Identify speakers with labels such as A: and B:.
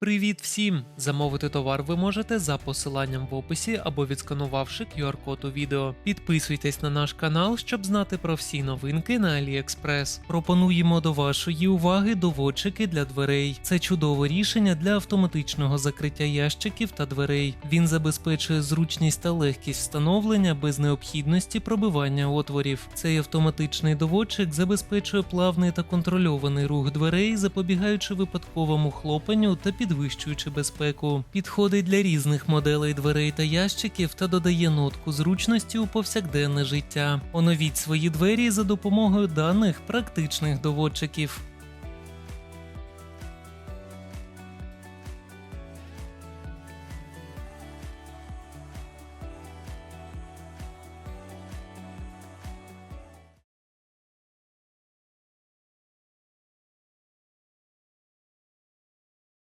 A: Привіт всім! Замовити товар ви можете за посиланням в описі або відсканувавши QR-код у відео. Підписуйтесь на наш канал, щоб знати про всі новинки на AliExpress. Пропонуємо до вашої уваги доводчики для дверей. Це чудове рішення для автоматичного закриття ящиків та дверей. Він забезпечує зручність та легкість встановлення без необхідності пробивання отворів. Цей автоматичний доводчик забезпечує плавний та контрольований рух дверей, запобігаючи випадковому хлопанню та підвищуючи безпеку. Підходить для різних моделей дверей та ящиків та додає нотку зручності у повсякденне життя. Оновіть свої двері за допомогою даних практичних доводчиків.